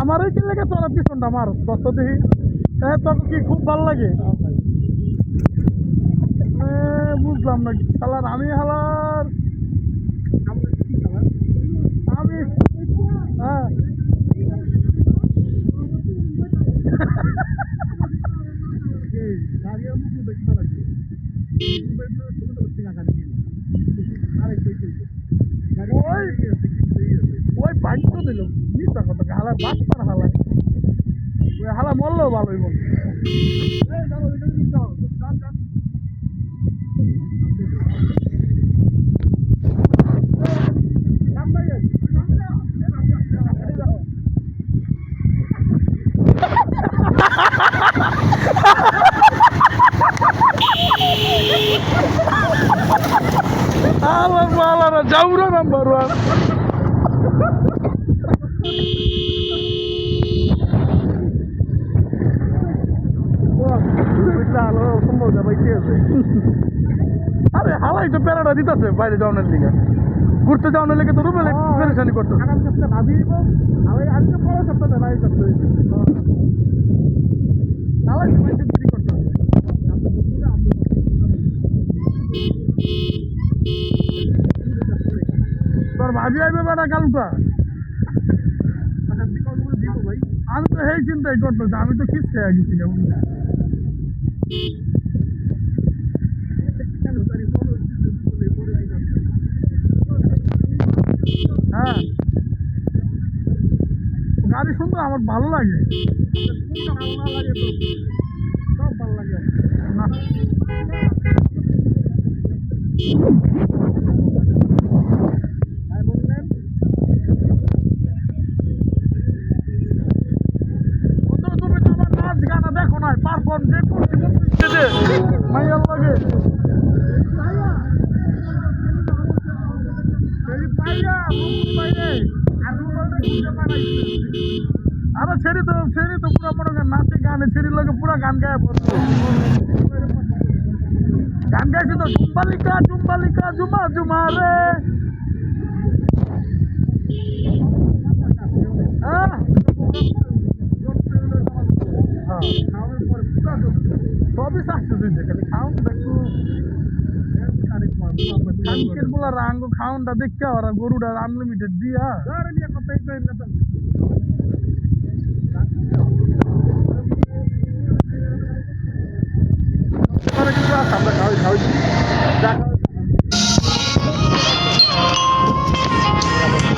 আমার এই কিনলে তোরা পিছনটা মার কত দেখি হ্যাঁ তোকে কি খুব ভালো লাগে? বুঝলাম না শালার আমি হালার। আমি হ্যাঁ। ওই ওই বাইক তো দিল। মিথ্যা কথা হালা বাস পার হালা ওই হালা মরলেও ভালোই বল যাউরা নাম্বার ওয়ান। আরে হালাই তো প্যারাটা দিতেছে বাইরে যাওয়ানোর দিকে ঘুরতে যাওয়ানোর লেগে তো রুমে পেরেশানি করতো হালাই তো বাইরে দেরি করতো তোর ভাবি আইবে বেটা কালকা আমি তো সেই চিন্তাই করতেছি, আমি তো খিস খেয়ে গেছি কেমন হ্যাঁ। গাড়ি সুন্দর আমার ভালো লাগে। সব ভালো লাগে না বন্ধু, তুমি তো আমার নাচ গানা দেখো না পারফর্ম যে মুক্তি স্টেজে মাইয়ার লাগে আরে ছেড়ে তো ছেড়ে তো পুরো করেন নাচে গানে ছেড়ে লাগে পুরো গান গায়ে পড়তো গান গাইছে তো, জুম্বালিকা জুম্বালিকা জুমা জুমা রে। সাকসেস হয়েছে খালি খাউনটা একটু খানকের বলা রাঙ্গ খাউনটা দেখতে ওরা গরুটা আনলিমিটেড দিয়া আমরা খাওয়াই খাওয়াই